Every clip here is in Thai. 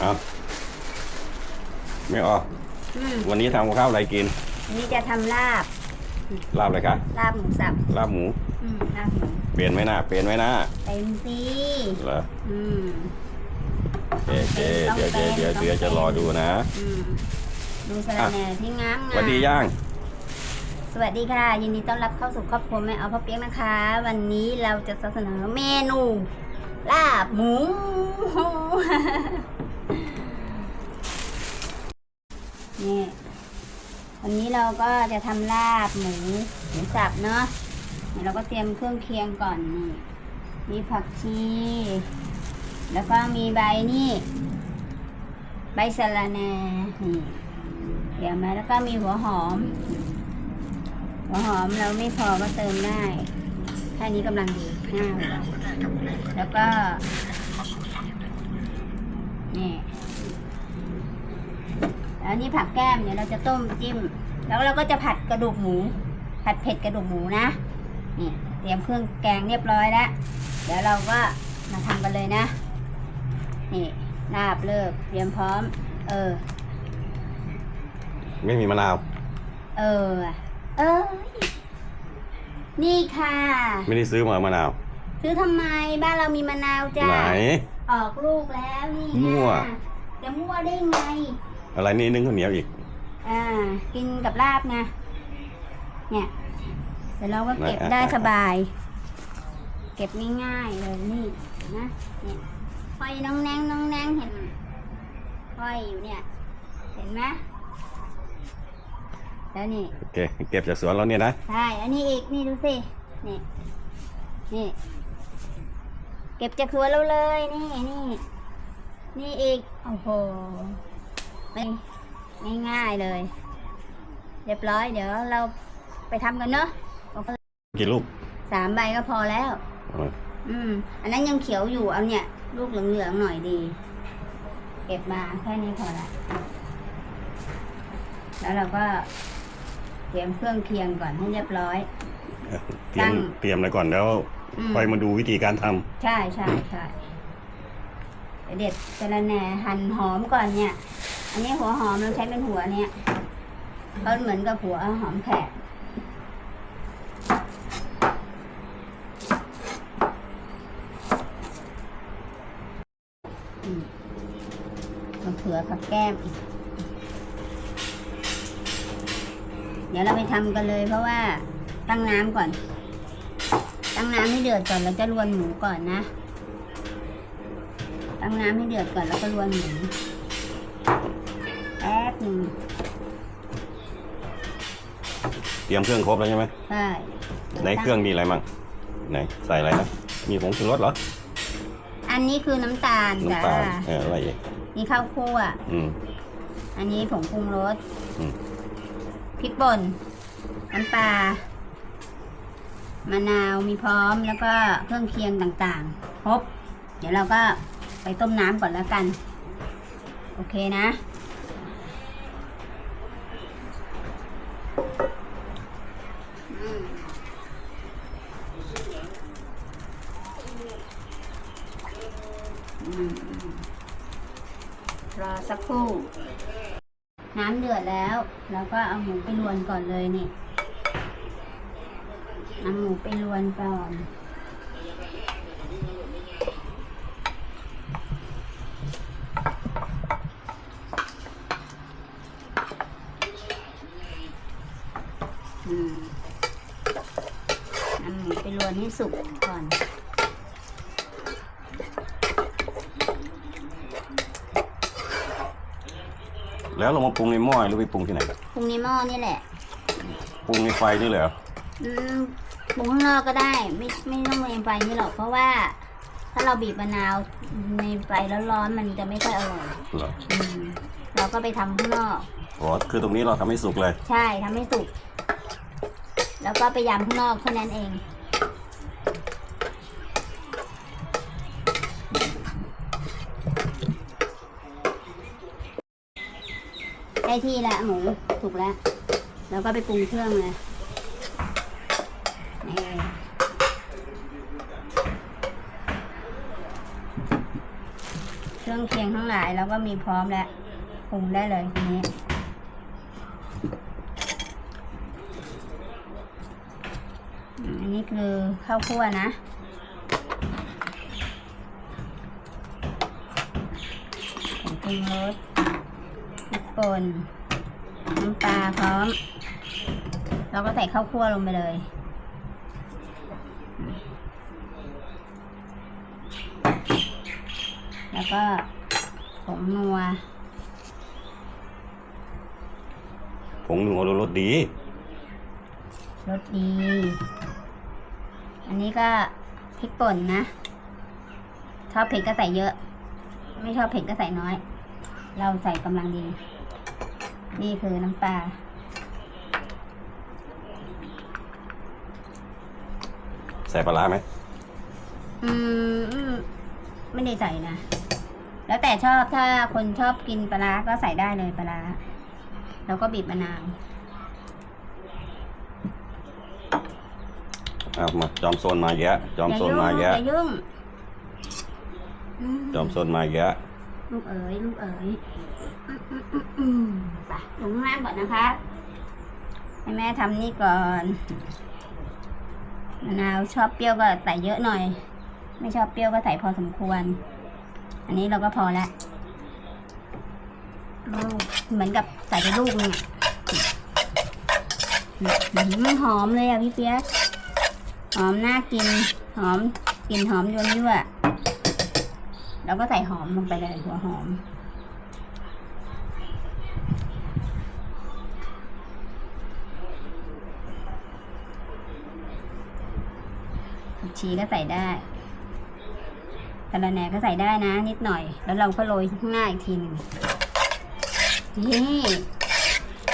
เอาไม่ออกอืมวันนี้ทำกับข้าวอะไรกินอันนี้จะทำลาบ ลาบอะไรคะลาบหมูสับ ลาบหมู อืมลาบหมูเปลี่ยนไหมหน้า เปลี่ยนไหมหน้าเต็มซีเหรออืมโอเคโอเคเดี๋ยวเดี๋ยวเดี๋ยวเดี๋ยวจะรอดูนะ อืม ดูสลัดแหน่ที่งามสงามวัสดีย่าง สวัสดีค่ะ ยินดีต้อนรับเข้าสู่ครอบครัวแม่เอาพ่อเปี๊ยกนะคะ วันนี้เราจะเสนอเมนู ลาบหมู นี่วันนี้เราก็จะทำลาบหมูหมูสับเนาะเดี๋ยวเราก็เตรียมเครื่องเคียงก่อนนี่มีผักชี แล้วก็มีใบนี่ ใบสะระแหน่นี่เตรียมมาแล้วก็มีหัวหอม หัวหอมเราไม่พอก็เติมได้แค่นี้กำลังดีง่ายกว่าแล้วก็นี่ แล้วนี่ผักแก้มเนี่ยเราจะต้มจิ้ม แล้วเราก็จะผัดกระดูกหมู ผัดเผ็ดกระดูกหมูนะนี่เตรียมเครื่องแกงเรียบร้อยแล้ว เดี๋ยวเราก็มาทำกันเลยนะนี่ลาบเลิกเตรียมพร้อม เออ ไม่มีมะนาว เออ เอ้ยนี่ค่ะ ไม่ได้ซื้อมามะนาว ซื้อทำไมบ้านเรามีมะนาวจ้าไหน ออกลูกแล้วนี่ไงมั่ว จะมั่วได้ไง อะไรนี่นึ่งข้าวเหนียวอีก อ่า กินกับลาบไงเนี่ยเดี๋ยวเราก็เก็บไหนอะ ได้สบาย เก็บง่ายๆเลยนี่นะเนี่ยห้อยน้องแนงน้องแนงเห็นไหมห้อยอยู่เนี่ย เห็นไหมแล้วนี่ โอเคเก็บจากสวนเราเนี่ยนะ ใช่ อันนี้อีก นี่ดูสิ นี่ นี่ เก็บจากสวนเราเลย นี่ นี่ นี่อีก โอ้โหไม่ ง่ายๆเลย เรียบร้อยเดี๋ยวเราไปทำกันเนาะกี่ลูกสามใบก็พอแล้วเอามาอืม อันนั้นยังเขียวอยู่เอาเนี่ย ลูกเหลืองๆหน่อยดี เก็บมาแค่นี้พอละแล้วเราก็เตรียมเครื่องเคียงก่อนให้เรียบร้อย เตรียมตั้งเตรียมอะไรก่อนแล้วอืมค่อยมาดูวิธีการทำใช่ใช่ใช่เด็ดกระแหน่หั่นหอมก่อนเนี่ย อันนี้หัวหอมเราใช้เป็นหัวเนี่ยเขาเหมือนกับหัวหอมแขกมมะเขือผักแก้มอีก เดี๋ยวเราไปทำกันเลยเพราะว่าตั้งน้ำก่อน ตั้งน้ำให้เดือดก่อนแล้วจะรวนหมูก่อนนะ ตั้งน้ำให้เดือดก่อนแล้วก็รวนหมู บหนึ่งเตรียมเครื่องครบแล้วใช่ไหมใช่ในเครื่องมีอะไรมั่งไหนใส่อะไรนะมีผงชูรสเหรอ อันนี้คือน้ำตาลจ้าน้ำตาลเอออะไรอีกนี่ข้าวคั่วอืมอันนี้ผงปรุงรสอืมพริกป่นน้ำปลามะนาวมีพร้อมแล้วก็เครื่องเคียงต่างๆ ครบ เดี๋ยวเราก็ไปต้มน้ำก่อนแล้วกัน โอเคนะ อืมอืมรอสักครู่ น้ำเดือดแล้วแล้วก็เอาหมูไปรวนก่อนเลยนี่นำหมูไปรวนก่อนอืมนำหมูไปรวนให้สุกก่อน แล้วเรามาปรุงในหม้อหรือไปปรุงที่ไหนปรุงในหม้อนี่แหละ ปรุงในไฟนี่เลยเหรออืมปรุงข้างนอกก็ได้ ไม่ไม่ต้องในไฟนี่หรอกเพราะว่า ถ้าเราบีบมะนาวในไฟแล้วร้อนๆมันจะไม่ค่อยอร่อยเหรออืมเราก็ไปทำข้างนอก อ๋อคือตรงนี้เราทำให้สุกเลย ใช่ทำให้สุก แล้วก็ไปยำข้างนอกเท่านั้นเอง ได้ที่แล้วหมูถูกแล้ว แล้วก็ไปปรุงเครื่องเลยเครื่องเคียงทั้งหลายเราก็มีพร้อมแล้วปรุงได้เลยทีนี้อันนี้คือข้าวคั่วนะ ผงปรุงรส ป่นน้ำปลาพร้อม เราก็ใส่ข้าวคั่วลงไปเลย แล้วก็ผงนัวผงหนึ่งรสดี รสดี อันนี้ก็พริกป่นนะ ชอบเผ็ดก็ใส่เยอะ ไม่ชอบเผ็ดก็ใส่น้อย เราใส่กำลังดี นี่คือน้ำปลาใส่ปลาร้าไหมอืมอืม ไม่ได้ใส่นะ แล้วแต่ชอบถ้าคนชอบกินปลาร้าก็ใส่ได้เลยปลาร้าแล้วก็บีบมะนาวเอามาจอมโซนมาแยะ จอมอย่าโซนยุ่งมาลูกแยะ อย่ายุ่งอืมจอมโซนมาแยะ ลูกเอ๋ยลูกเอ๋ยอืมอืมอืมอืมไป ลงข้าก่อนนะคะให้แม่ทำนี่ก่อนมะนาวชอบเปรี้ยวก็ใส่เยอะหน่อย ไม่ชอบเปรี้ยวก็ใส่พอสมควร อันนี้เราก็พอแล้วลูกเหมือนกับใส่ไปลูกนึงอะอื้อหือมเลยอะพี่เปี๊ยกหอมน่ากิน หอมกลิ่นหอมยวยั่วเราก็ใส่หอมลงไปเลยหัวหอม ชีก็ใส่ได้กระแหนก็ใส่ได้นะ นิดหน่อย แล้วเราก็โรยข้างหน้าอีกทีหนึ่งนี่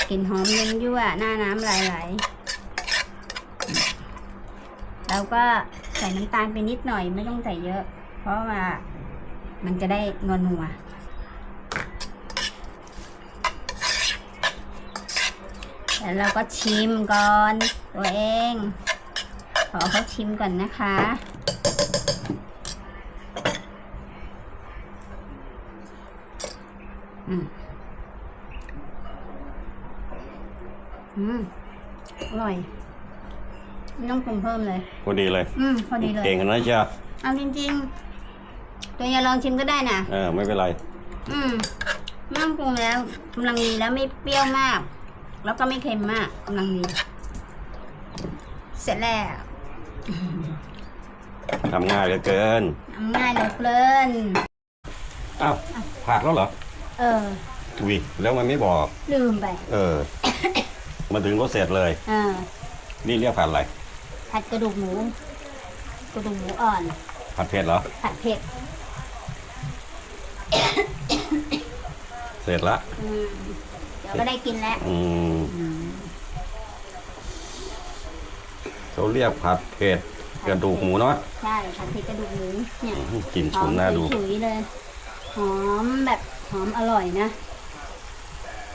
กลิ่นหอมยั่วยั่วหน้าน้ำลายไหลเราก็ใส่น้ำตาลไปนิดหน่อยไม่ต้องใส่เยอะ เพราะว่ามันจะได้นวนัวแล้วเราก็ชิมก่อนตัวเอง ขอเขาชิมก่อนนะคะ อืม อืม อร่อย ไม่ต้องปรุงเพิ่มเลย พอดีเลย อืม พอดีเลย เก่งกันนะเชียวเอาจริงๆ ตัวอย่าลองชิมก็ได้นะ เออ ไม่เป็นไร อืมไม่ต้องปรุงแล้วกำลังดีแล้วไม่เปรี้ยวมาก แล้วก็ไม่เค็มมากกำลังดี เสร็จแล้ว ทำง่ายเหลือเกินทำง่ายเหลือเกินอ้าวผักแล้วเหรอ เอออุ้ยแล้วมันไม่บอก ลืมไป เออ มาถึงก็เสร็จเลยอ่านี่เรียกผัดอะไร ผัดกระดูกหมู กระดูกหมูอ่อน ผัดเผ็ดเหรอ ผัดเผ็ด เสร็จละอืมเดี๋ยวก็ได้กินแล้ว อืม เขาเรียกผัดเผ็ดกระดูกหมูเนาะ ใช่ผัดเผ็ดกระดูกหมูเนี่ยกลิ่นหอฉุนมน่าดูฉุยๆเลย หอมแบบหอมอร่อยนะ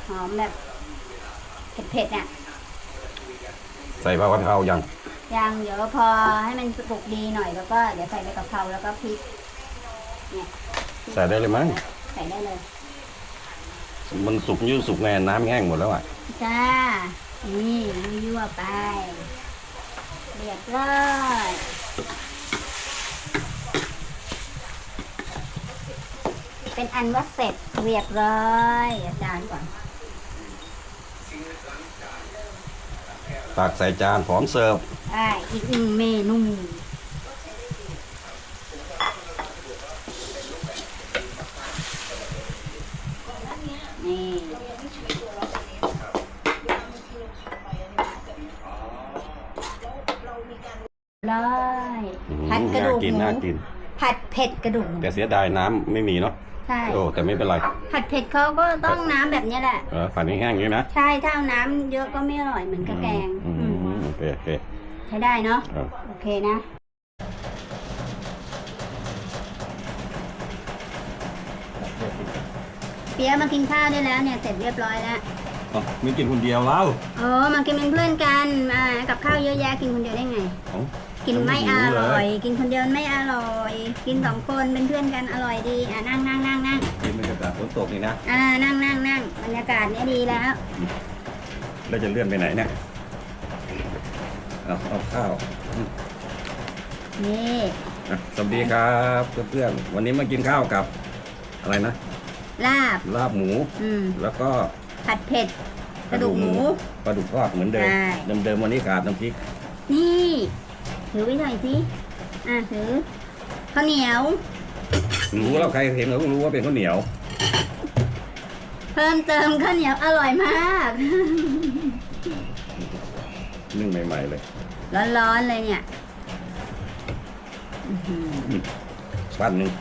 หอมแบบเผ็ดๆอะใส่ใบกะเพรายังยังเดี๋ยวพอให้มันสุกดีหน่อยแล้วก็เดี๋ยวใส่ใบกะเพราแล้วก็พริก เนี่ยใส่ได้เลยมั้งใส่ได้เลย มันสุกยืดสุกแน่น้ำแห้งหมดแล้วอะจ้า นี่ยั่วๆไป เรียบร้อยเป็นอันว่าเสร็จเรียบร้อยอาจารย์ก่อนตักใส่จานพร้อมเสิร์ฟได้อีกหนึ่งเมนูนี่ร้อย อืม ผัดกระดูก น่ากินหมูน่ากิน ผัดเผ็ดกระดูกหมูแต่เสียดายน้ำไม่มีเนาะใช่ โอ้แต่ไม่เป็นไรผัดเผ็ดเขาก็ต้องน้ำแบบเนี้ยแหละ เออผัดแห้งๆอย่างนี้นะใช่ถ้าเอาน้ำเยอะก็ไม่อร่อยเหมือนกับแกงอืมอืมอืมโอเคโอเคใช้ได้เนาะ เออ โอเคนะ เปียะมากินข้าวได้แล้วเนี่ย เสร็จเรียบร้อยแล้ว อ๋อไม่กินคนเดียวแล้วโอ้มากินเป็นเพื่อนกันมากับข้าวเยอะแยะกินคนเดียวได้ไง เอ้า กินไม่อยังไม่หิวเลยร่อย กินคนเดียวไม่อร่อย กินสองคนเป็นเพื่อนกันอร่อยดีอะนั่งนั่งนั่งนั่งฝนตกนี่นะอ่านั่งนั่งนั่งบรรยากาศเนี้ยดีแล้ว แล้วจะเลื่อนไปไหนเนี่ยเอาเอาข้าวนี่อะสวัสดีครับเพื่อนๆวันนี้มากินข้าวกับ อะไรนะลาบลาบหมู อืมแล้วก็ผัดเผ็ดกระดูกหมูปลาดุกทอดเหมือนเดิมใช่เดิมๆวันนี้ขาดน้ำพริกนี่ ถือไว้หน่อยสิ อะถือข้าวเหนียว รู้แล้วใครเห็นเราก็รู้ว่าเป็นข้าวเหนียว เพิ่มเติมข้าวเหนียวอร่อยมาก นึ่งใหม่ ๆ เลย ร้อนๆเลยเนี่ยอื้อหือปั้นหนึ่ง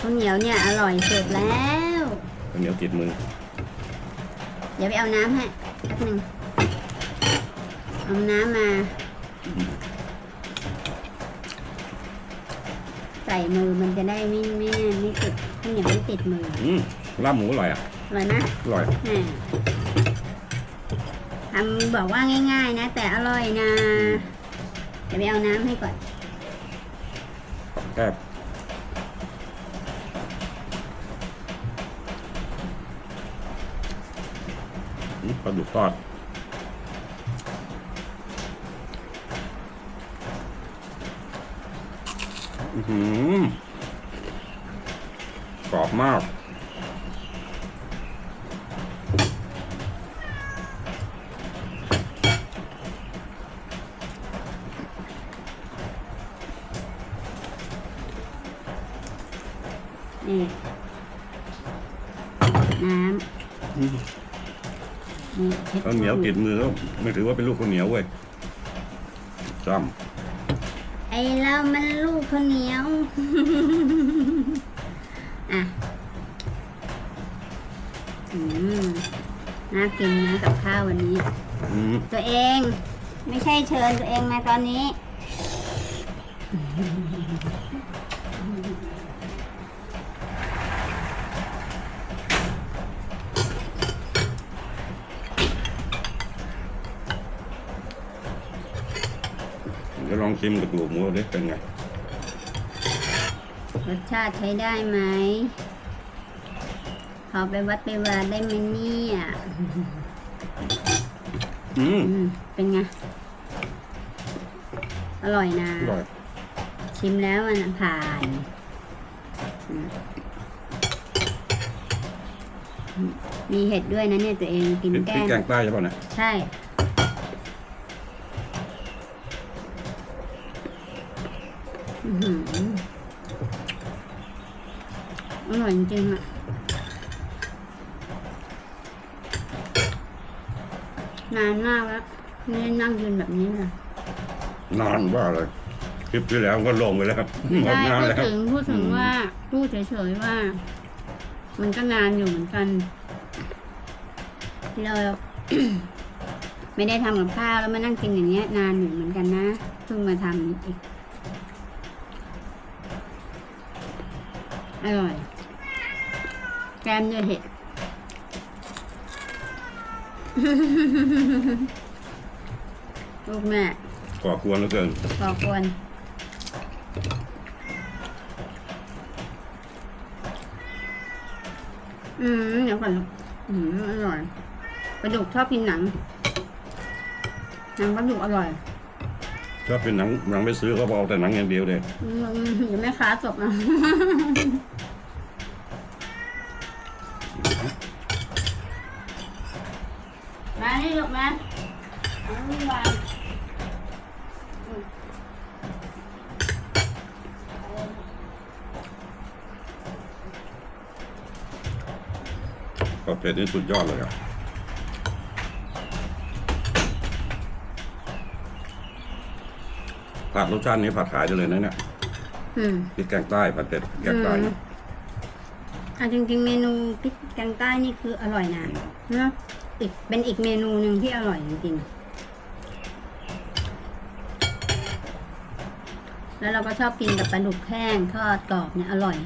ข้าวเหนียวเนี่ยอร่อยสุดแล้ว ข้าวเหนียวติดมือ เดี๋ยวไปเอาน้ำให้แป๊บหนึงเอาน้ำมาใส่มือมันจะได้ไม่ไม่ไม่ติดข้าวเหนียวไม่ติดมืออืมลาบหมูอร่อยอะอร่อยนะอร่อยแหมทำบอกว่าง่าย ๆ นะ แต่อร่อยนะเดี๋ยวไปเอาน้ำให้ก่อนแค่บอืมปลาดุกทอด อื้อหือกรอบมาก นี่ น้ำนี่ข้าวเหนียวติดมือก็ไม่ถือว่าเป็นลูกข้าวเหนียวเว้ยจ้ำ ไอเรามันลูกข้าวเหนียว อะ อืม น่ากินนะกับข้าววันนี้ำอืมตัวเอง ไม่ใช่เชิญตัวเองมาตอนนี้ องชิมกระดูกหมูดิเป็นไง รสชาติใช้ได้ไหมพอไปวัดไปวาได้ไหมเนี่ยอืมอืมเป็นไง อร่อยนะ อร่อย ชิมแล้วมันผ่านอืมมีเห็ดด้วยนะเนี่ยตัวเองกินพริกพแก้ริกมแกงใต้ใช่ป่ะเนี่ยใช่ อื้อหืออร่อยจริงๆอะนานมากแล้วไม่ได้นั่งยืนแบบนี้เลยนานว่าเลยคลิปที่แล้วก็ลงไปแล้วครับหมดใช่นานพูดแล้ว ถึงพูดถึงอืมว่าพูดเฉยๆว่า มันก็นานอยู่เหมือนกันที่เรา ไม่ได้ทำกับข้าวแล้วมานั่งกินอย่างเงี้ย นานอยู่เหมือนกันนะเพิ่งมาทำนี่อีก อร่อยแกมด้วยเห็ด ลูกแม่ก่อกวนเหลือเกินขอบควรอืมเดี๋ยวก่อนลูกอืมอร่อยปลาดุกชอบกินหนังหนังปลาดุกอร่อย ชอบเป็นหนังหนังไปซื้อเขาเอาแต่หนังอย่างเดียวเลยอืมเดี๋ยวแม่ค้าจบนะมานี่ลูกมาเอานี่วางก็เป็ดนี่สุดยอดเลยอะ ผัดรสชาตินี้ผัดขายได้เลยนะเนี่ยอืม พริกแกงใต้ผัดเป็ดแกงใต้อืม อะจริงๆเมนูพริกแกงใต้นี่คืออร่อยนะเนอะอีกเป็นอีกเมนูหนึ่งที่อร่อยจริงๆ แล้วเราก็ชอบกินกับปลาดุกแห้งทอดกรอบเนี่ยอร่อย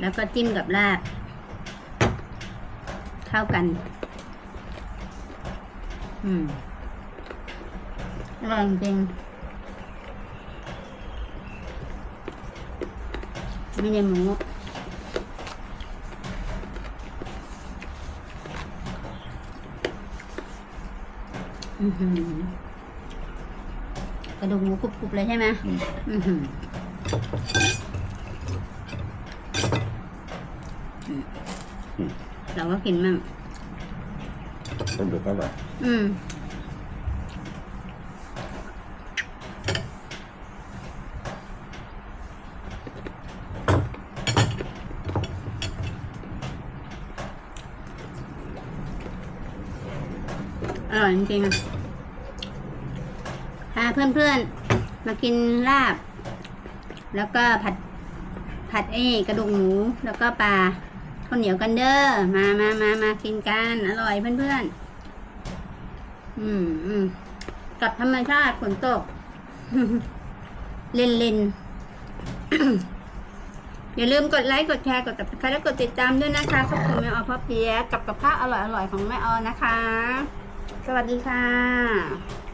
แล้วก็จิ้มกับลาบ เข้ากัน อืมอร่อยจริงไม่ได้หมูกระดูกหมูกรุบๆเลยใช่ไหมอืม เราก็กินมั่งต้มเดือดก็อร่อยอืมอร่อยจริงๆอะพาเพื่อนๆ มากินลาบ แล้วก็ผัดผัดเอ้กระดูกหมู แล้วก็ปลา ข้าวเหนียวกันเด้อ มามามามากินกัน อร่อยเพื่อนๆ อืมอืมกับธรรมชาติฝนตก เล่นเล่นอย่าลืมกดไลค์กดแชร์กดติดตามและกดติดตามด้วยนะคะขอบคุณแม่ออพ่อเปียกับกับข้าวอร่อยๆของแม่ออนะคะ สวัสดีค่ะ